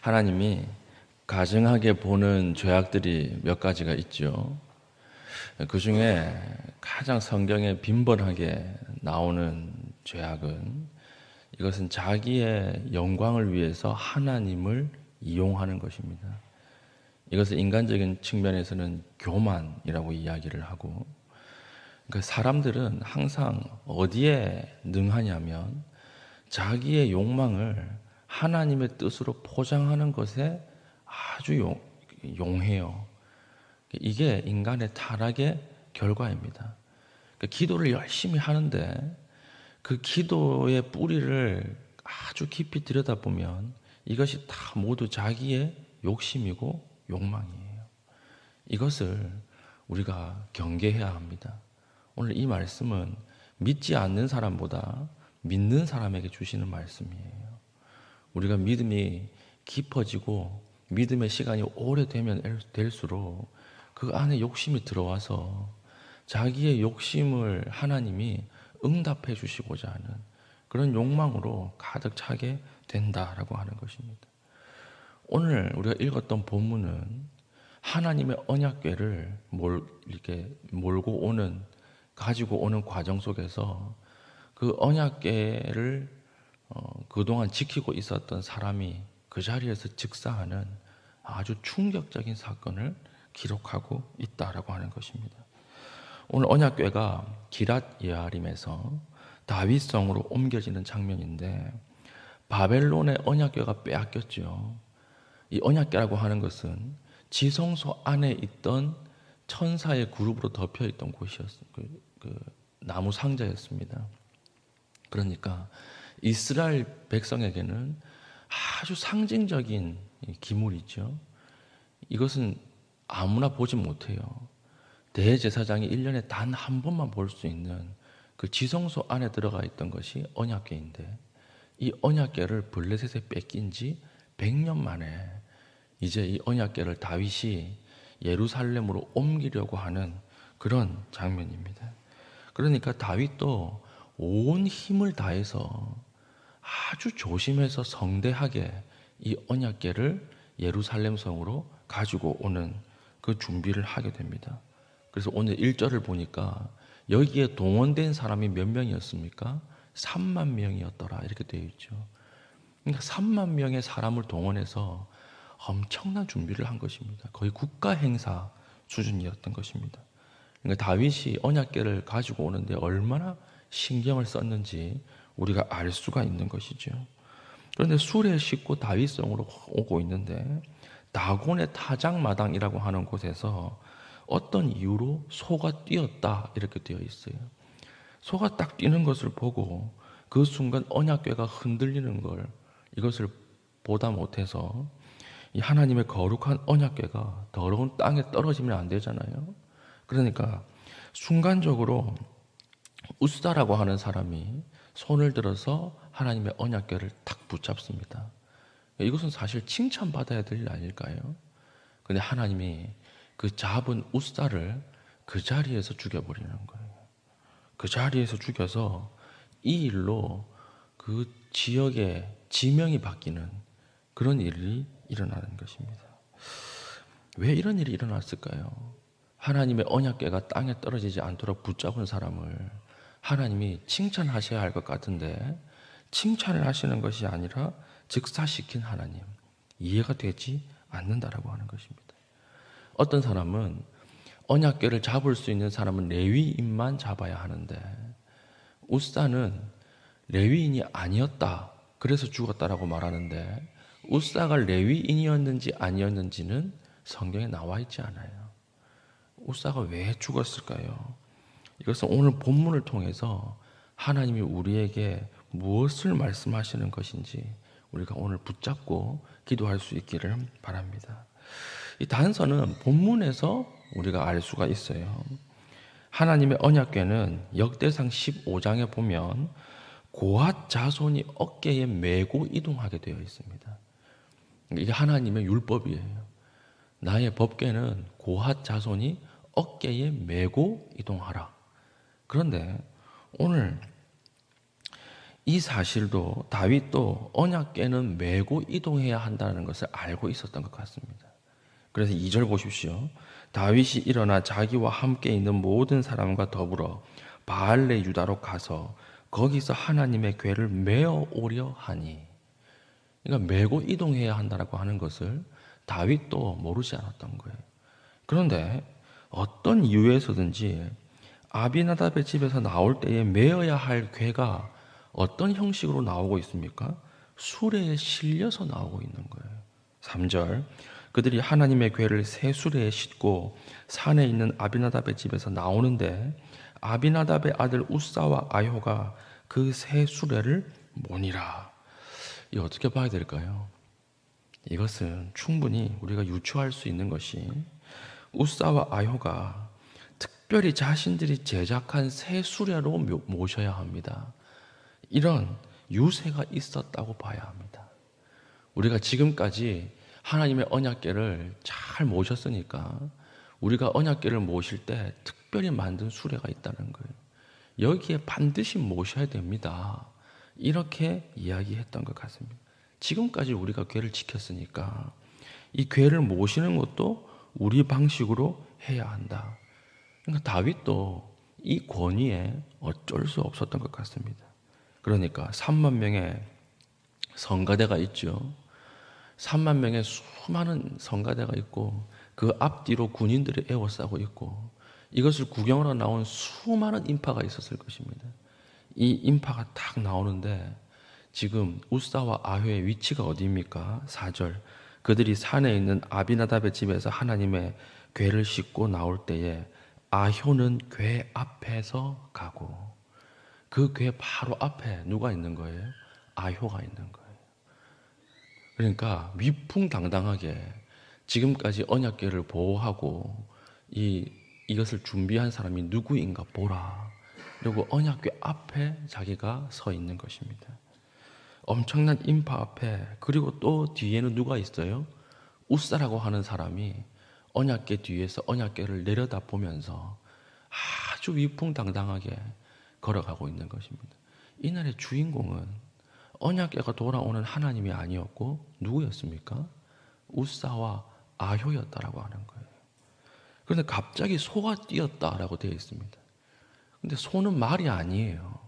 하나님이 가증하게 보는 죄악들이 몇 가지가 있죠. 그 중에 가장 성경에 빈번하게 나오는 죄악은 이것은 자기의 영광을 위해서 하나님을 이용하는 것입니다. 이것을 인간적인 측면에서는 교만이라고 이야기를 하고, 그러니까 사람들은 항상 어디에 능하냐면 자기의 욕망을 하나님의 뜻으로 포장하는 것에 아주 용, 용해요. 이게 인간의 타락의 결과입니다. 그러니까 기도를 열심히 하는데 그 기도의 뿌리를 아주 깊이 들여다보면 이것이 다 모두 자기의 욕심이고 욕망이에요. 이것을 우리가 경계해야 합니다. 오늘 이 말씀은 믿지 않는 사람보다 믿는 사람에게 주시는 말씀이에요. 우리가 믿음이 깊어지고 믿음의 시간이 오래되면 될수록 그 안에 욕심이 들어와서 자기의 욕심을 하나님이 응답해 주시고자 하는 그런 욕망으로 가득 차게 된다라고 하는 것입니다. 오늘 우리가 읽었던 본문은 하나님의 언약궤를 몰, 이렇게 몰고 오는 가지고 오는 과정 속에서 그 언약궤를 어, 그동안 지키고 있었던 사람이 그 자리에서 즉사하는 아주 충격적인 사건을 기록하고 있다라고 하는 것입니다. 오늘 언약궤가 기랏 예아림에서 다윗성으로 옮겨지는 장면인데 바벨론의 언약궤가 빼앗겼죠. 이 언약궤라고 하는 것은 지성소 안에 있던 천사의 그룹으로 덮여 있던 곳이었 그, 그 나무 상자였습니다. 그러니까 이스라엘 백성에게는 아주 상징적인 기물이죠. 이것은 아무나 보지 못해요. 대제사장이 1년에 단 한 번만 볼 수 있는 그 지성소 안에 들어가 있던 것이 언약궤인데 이 언약궤를 블레셋에 뺏긴 지 100년 만에 이제 이 언약궤를 다윗이 예루살렘으로 옮기려고 하는 그런 장면입니다. 그러니까 다윗도 온 힘을 다해서 아주 조심해서 성대하게 이 언약궤를 예루살렘 성으로 가지고 오는 그 준비를 하게 됩니다. 그래서 오늘 1절을 보니까 여기에 동원된 사람이 몇 명이었습니까? 3만 명이었더라. 이렇게 되어 있죠. 그러니까 3만 명의 사람을 동원해서 엄청난 준비를 한 것입니다. 거의 국가 행사 수준이었던 것입니다. 그러니까 다윗이 언약궤를 가지고 오는데 얼마나 신경을 썼는지 우리가 알 수가 있는 것이죠. 그런데 술에 싣고 다윗성으로 오고 있는데 다곤의 타작마당이라고 하는 곳에서 어떤 이유로 소가 뛰었다 이렇게 되어 있어요. 소가 딱 뛰는 것을 보고 그 순간 언약궤가 흔들리는 걸 이것을 보다 못해서 이 하나님의 거룩한 언약궤가 더러운 땅에 떨어지면 안 되잖아요. 그러니까 순간적으로 우스다라고 하는 사람이 손을 들어서 하나님의 언약궤를 탁 붙잡습니다. 이것은 사실 칭찬받아야 될 일 아닐까요? 근데 하나님이 그 잡은 우스다를 그 자리에서 죽여버리는 거예요. 그 자리에서 죽여서 이 일로 그 지역의 지명이 바뀌는 그런 일이 일어나는 것입니다. 왜 이런 일이 일어났을까요? 하나님의 언약궤가 땅에 떨어지지 않도록 붙잡은 사람을 하나님이 칭찬하셔야 할 것 같은데 칭찬을 하시는 것이 아니라 즉사시킨 하나님 이해가 되지 않는다라고 하는 것입니다. 어떤 사람은 언약궤를 잡을 수 있는 사람은 레위인만 잡아야 하는데 우사는 레위인이 아니었다. 그래서 죽었다라고 말하는데 우사가 레위인이었는지 아니었는지는 성경에 나와 있지 않아요. 우사가 왜 죽었을까요? 이것은 오늘 본문을 통해서 하나님이 우리에게 무엇을 말씀하시는 것인지 우리가 오늘 붙잡고 기도할 수 있기를 바랍니다. 이 단서는 본문에서 우리가 알 수가 있어요. 하나님의 언약궤는 역대상 15장에 보면 고핫 자손이 어깨에 메고 이동하게 되어 있습니다. 이게 하나님의 율법이에요. 나의 법궤는 고핫 자손이 어깨에 메고 이동하라. 그런데 오늘 이 사실도 다윗도 언약궤는 메고 이동해야 한다는 것을 알고 있었던 것 같습니다. 그래서 2절 보십시오. 다윗이 일어나 자기와 함께 있는 모든 사람과 더불어 바알레 유다로 가서 거기서 하나님의 궤를 메어 오려 하니 그러니까 메고 이동해야 한다라고 하는 것을 다윗도 모르지 않았던 거예요. 그런데 어떤 이유에서든지 아비나답의 집에서 나올 때에 메어야 할 궤가 어떤 형식으로 나오고 있습니까? 수레에 실려서 나오고 있는 거예요. 3절 그들이 하나님의 궤를 새 수레에 싣고 산에 있는 아비나답의 집에서 나오는데 아비나답의 아들 우사와 아효가 그 새 수레를 모니라. 이 어떻게 봐야 될까요? 이것은 충분히 우리가 유추할 수 있는 것이 우사와 아효가 특별히 자신들이 제작한 새 수레로 모- 모셔야 합니다. 이런 유세가 있었다고 봐야 합니다. 우리가 지금까지 하나님의 언약궤를 잘 모셨으니까 우리가 언약궤를 모실 때 특별히 만든 수레가 있다는 거예요. 여기에 반드시 모셔야 됩니다. 이렇게 이야기했던 것 같습니다. 지금까지 우리가 궤를 지켰으니까 이 궤를 모시는 것도 우리 방식으로 해야 한다. 그러니까 다윗도 이 권위에 어쩔 수 없었던 것 같습니다. 그러니까 3만 명의 성가대가 있죠. 3만 명의 수많은 성가대가 있고 그 앞뒤로 군인들이 에워싸고 있고 이것을 구경하러 나온 수많은 인파가 있었을 것입니다. 이 인파가 딱 나오는데 지금 우사와 아효의 위치가 어디입니까? 4절 그들이 산에 있는 아비나답의 집에서 하나님의 궤를 싣고 나올 때에 아효는 궤 앞에서 가고 그궤 바로 앞에 누가 있는 거예요? 아효가 있는 거예요. 그러니까 위풍당당하게 지금까지 언약궤를 보호하고 이 이것을 준비한 사람이 누구인가 보라. 그리고 언약궤 앞에 자기가 서 있는 것입니다. 엄청난 인파 앞에 그리고 또 뒤에는 누가 있어요? 우사라고 하는 사람이 언약궤 뒤에서 언약궤를 내려다 보면서 아주 위풍당당하게 걸어가고 있는 것입니다. 이날의 주인공은 언약궤가 돌아오는 하나님이 아니었고 누구였습니까? 우사와 아효였다라고 하는 거예요. 그런데 갑자기 소가 뛰었다라고 되어 있습니다. 근데 소는 말이 아니에요.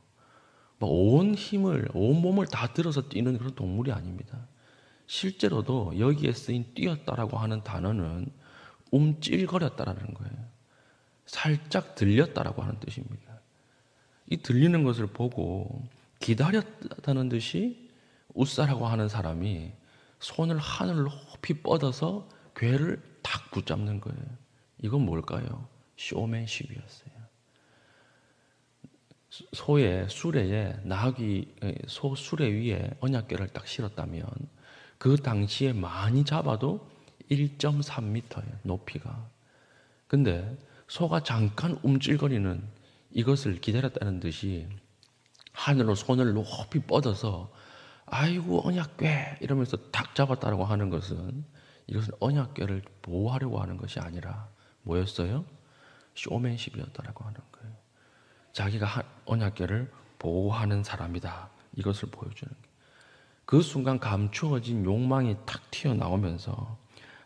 뭐온 힘을, 온 몸을 다 들어서 뛰는 그런 동물이 아닙니다. 실제로도 여기에 쓰인 뛰었다라고 하는 단어는 움찔거렸다라는 거예요. 살짝 들렸다라고 하는 뜻입니다. 이 들리는 것을 보고 기다렸다는 듯이 우사라고 하는 사람이 손을 하늘로 높이 뻗어서 괴를 탁 붙잡는 거예요. 이건 뭘까요? 쇼맨십이었어요. 소의 수레에 나귀 소 수레 위에 언약궤를 딱 실었다면 그 당시에 많이 잡아도 1.3m예요 높이가. 근데 소가 잠깐 움찔거리는 이것을 기다렸다는 듯이 하늘로 손을 높이 뻗어서 아이고 언약궤 이러면서 탁 잡았다라고 하는 것은 이것은 언약궤를 보호하려고 하는 것이 아니라 뭐였어요? 쇼맨십이었다라고 하는 거예요. 자기가 하- 언약궤를 보호하는 사람이다. 이것을 보여주는 거예요. 그 순간 감추어진 욕망이 탁 튀어나오면서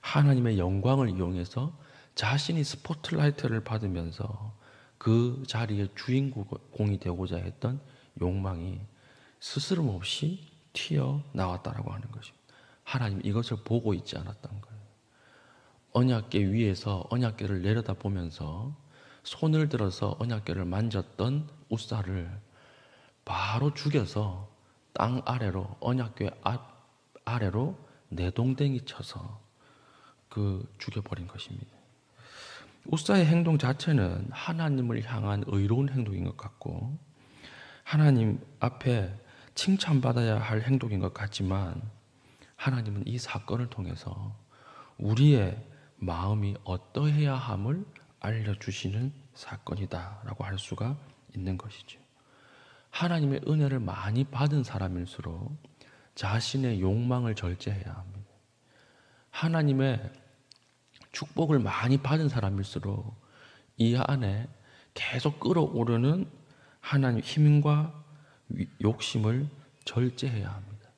하나님의 영광을 이용해서 자신이 스포트라이트를 받으면서 그 자리의 주인공이 되고자 했던 욕망이 스스럼 없이 튀어나왔다라고 하는 것입니다. 하나님 이것을 보고 있지 않았던 거예요. 언약궤 위에서 언약궤를 내려다 보면서 손을 들어서 언약궤를 만졌던 우사를 바로 죽여서 땅 아래로 언약궤 앞 아래로 내동댕이 쳐서 그 죽여버린 것입니다. 우사의 행동 자체는 하나님을 향한 의로운 행동인 것 같고 하나님 앞에 칭찬받아야 할 행동인 것 같지만 하나님은 이 사건을 통해서 우리의 마음이 어떠해야 함을 알려주시는 사건이다라고 할 수가 있는 것이죠. 하나님의 은혜를 많이 받은 사람일수록 자신의 욕망을 절제해야 합니다. 하나님의 축복을 많이 받은 사람일수록 이 안에 계속 끌어오르는 하나님 힘과 위- 욕심을 절제해야 합니다.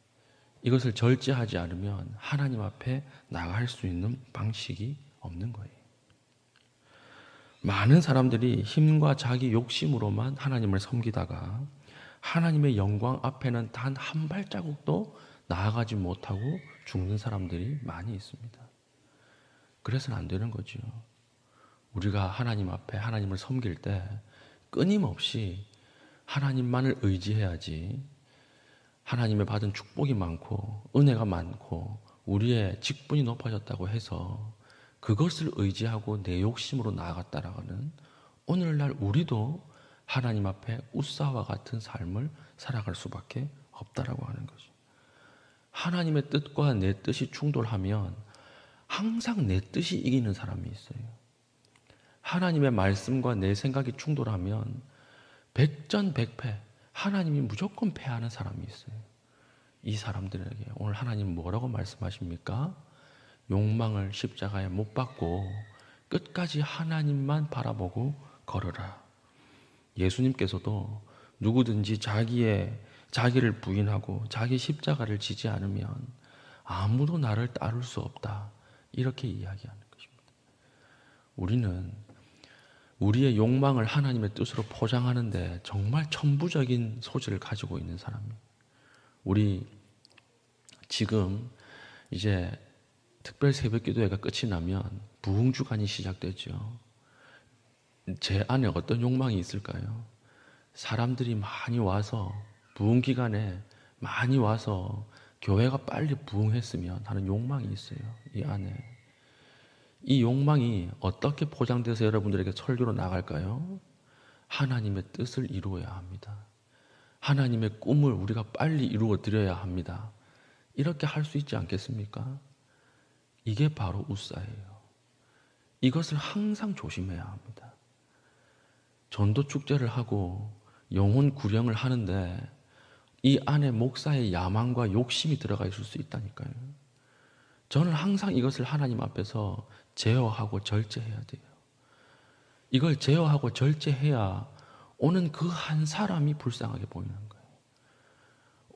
이것을 절제하지 않으면 하나님 앞에 나갈 수 있는 방식이 없는 거예요. 많은 사람들이 힘과 자기 욕심으로만 하나님을 섬기다가 하나님의 영광 앞에는 단 한 발자국도 나아가지 못하고 죽는 사람들이 많이 있습니다. 그래서는 안 되는 거죠. 우리가 하나님 앞에 하나님을 섬길 때 끊임없이 하나님만을 의지해야지 하나님의 받은 축복이 많고 은혜가 많고 우리의 직분이 높아졌다고 해서 그것을 의지하고 내 욕심으로 나아갔다라고는 오늘날 우리도 하나님 앞에 우사와 같은 삶을 살아갈 수밖에 없다라고 하는 거죠. 하나님의 뜻과 내 뜻이 충돌하면 항상 내 뜻이 이기는 사람이 있어요. 하나님의 말씀과 내 생각이 충돌하면 백전백패 하나님이 무조건 패하는 사람이 있어요. 이 사람들에게 오늘 하나님 뭐라고 말씀하십니까? 욕망을 십자가에 못 박고 끝까지 하나님만 바라보고 걸어라. 예수님께서도 누구든지 자기의 자기를 부인하고 자기 십자가를 지지 않으면 아무도 나를 따를 수 없다. 이렇게 이야기하는 것입니다. 우리는 우리의 욕망을 하나님의 뜻으로 포장하는데 정말 천부적인 소질을 가지고 있는 사람이에요. 우리 지금 이제 특별 새벽 기도회가 끝이 나면 부흥 주간이 시작되죠. 제 안에 어떤 욕망이 있을까요? 사람들이 많이 와서 부흥 기간에 많이 와서 교회가 빨리 부흥했으면 하는 욕망이 있어요. 이 안에. 이 욕망이 어떻게 포장돼서 여러분들에게 설교로 나갈까요? 하나님의 뜻을 이루어야 합니다. 하나님의 꿈을 우리가 빨리 이루어 드려야 합니다. 이렇게 할 수 있지 않겠습니까? 이게 바로 우사예요. 이것을 항상 조심해야 합니다. 전도 축제를 하고 영혼 구령을 하는데 이 안에 목사의 야망과 욕심이 들어가 있을 수 있다니까요. 저는 항상 이것을 하나님 앞에서 제어하고 절제해야 돼요. 이걸 제어하고 절제해야 오는 그 한 사람이 불쌍하게 보이는 거예요.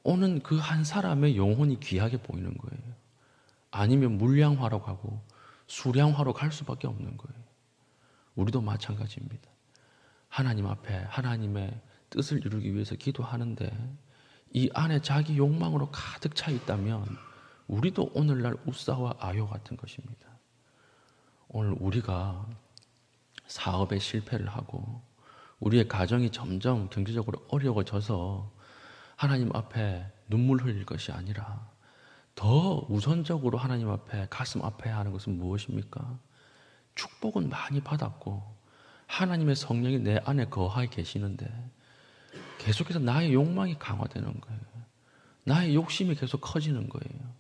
오는 그 한 사람의 영혼이 귀하게 보이는 거예요. 아니면 물량화로 가고 수량화로 갈 수밖에 없는 거예요. 우리도 마찬가지입니다. 하나님 앞에 하나님의 뜻을 이루기 위해서 기도하는데 이 안에 자기 욕망으로 가득 차 있다면 우리도 오늘날 우사와 아요 같은 것입니다. 오늘 우리가 사업에 실패를 하고 우리의 가정이 점점 경제적으로 어려워져서 하나님 앞에 눈물 흘릴 것이 아니라 더 우선적으로 하나님 앞에 가슴 아파야 하는 것은 무엇입니까? 축복은 많이 받았고 하나님의 성령이 내 안에 거하게 계시는데 계속해서 나의 욕망이 강화되는 거예요. 나의 욕심이 계속 커지는 거예요.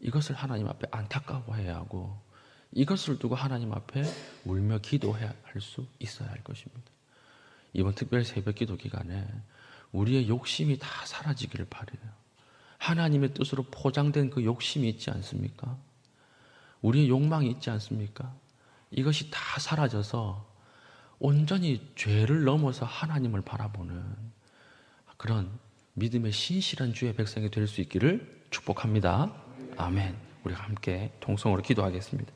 이것을 하나님 앞에 안타까워해야 하고 이것을 두고 하나님 앞에 울며 기도해야 할 수 있어야 할 것입니다. 이번 특별 새벽 기도 기간에 우리의 욕심이 다 사라지기를 바래요. 하나님의 뜻으로 포장된 그 욕심이 있지 않습니까? 우리의 욕망이 있지 않습니까? 이것이 다 사라져서 온전히 죄를 넘어서 하나님을 바라보는 그런 믿음의 신실한 주의 백성이 될 수 있기를 축복합니다. 아멘. 우리가 함께 동성으로 기도하겠습니다.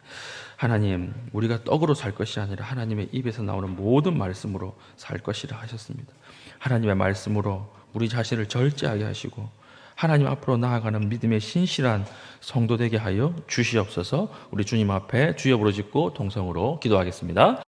하나님, 우리가 떡으로 살 것이 아니라 하나님의 입에서 나오는 모든 말씀으로 살 것이라 하셨습니다. 하나님의 말씀으로 우리 자신을 절제하게 하시고 하나님 앞으로 나아가는 믿음의 신실한 성도 되게 하여 주시옵소서. 우리 주님 앞에 주여 부르짖고 동성으로 기도하겠습니다.